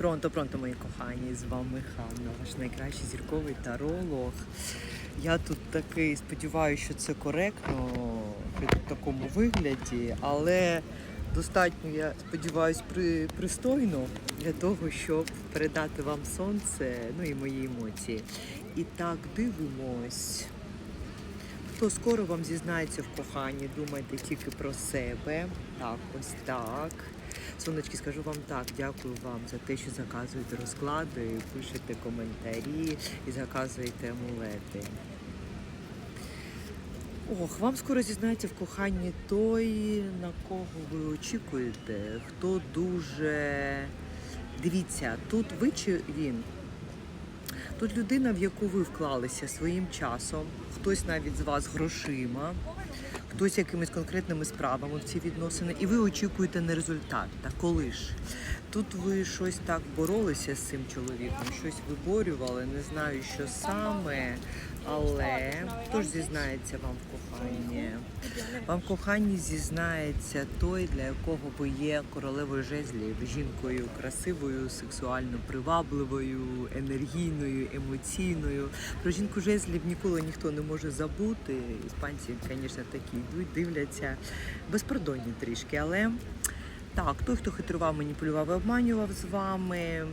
Пронто, пронто, мої кохані, з вами Ханна, ваш найкращий зірковий таролог. Я тут такий сподіваюся, що це коректно в такому вигляді, але достатньо, я сподіваюся, при, пристойно для того, щоб передати вам сонце, ну і мої емоції. І так дивимось. Хто скоро вам зізнається в коханні, думайте тільки про себе. Так, ось так. Сонечки, скажу вам так, дякую вам за те, що заказуєте розклади, пишете коментарі і заказуєте амулети. Ох, вам скоро зізнається в коханні той, на кого ви очікуєте, хто дуже. Дивіться, тут ви чи він. Тут людина, в яку ви вклалися своїм часом, хтось навіть з вас грошима, хтось якимись конкретними справами в ці відносини, і ви очікуєте на результат. Та коли ж? Тут ви щось так боролися з цим чоловіком, щось виборювали, не знаю, що саме, але хто ж зізнається вам в коханні? Вам в коханні зізнається той, для якого ви є королевою жезлів, жінкою красивою, сексуально привабливою, енергійною, емоційною. Про жінку жезлів ніколи ніхто не може забути. Іспанці, звісно, такі йдуть, дивляться безпардонні трішки, але. Так, той, хто хитрував, маніпулював і обманював з вами,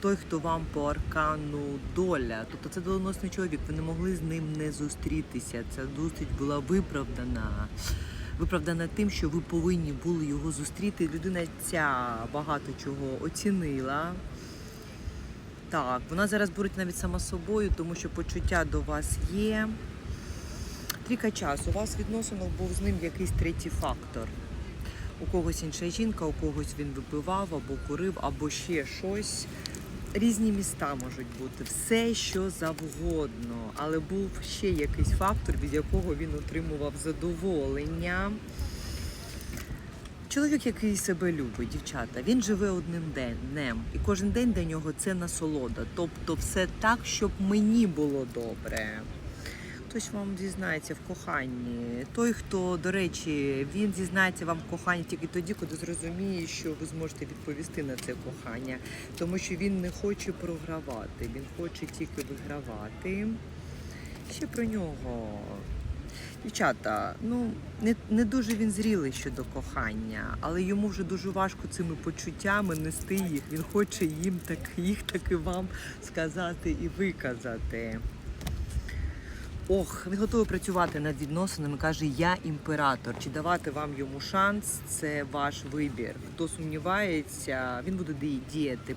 той, хто вам по аркану доля. Тобто це доленосний чоловік, ви не могли з ним не зустрітися. Ця зустріч була виправдана. Виправдана тим, що ви повинні були його зустріти. Людина ця багато чого оцінила. Так, вона зараз бореться навіть сама собою, тому що почуття до вас є. Тріка часу. У вас відносинок був з ним якийсь третій фактор у когось інша жінка, у когось він випивав або курив, або ще щось. Різні міста можуть бути, все що завгодно, але був ще якийсь фактор, від якого він отримував задоволення. Чоловік, який себе любить, дівчата, він живе одним днем, і кожен день для нього це насолода. Тобто, все так, щоб мені було добре хтось вам зізнається в коханні. Той, хто, до речі, він зізнається вам в коханні тільки тоді, коли зрозуміє, що ви зможете відповісти на це кохання, тому що він не хоче програвати, він хоче тільки вигравати. Ще про нього. Дівчата, ну не, не дуже він зрілий щодо кохання, але йому вже дуже важко цими почуттями нести їх. Він хоче їм так їх таки вам сказати і виказати. Ох, він готовий працювати над відносинами. Каже, я імператор. Чи давати вам йому шанс? Це ваш вибір. Хто сумнівається, він буде діяти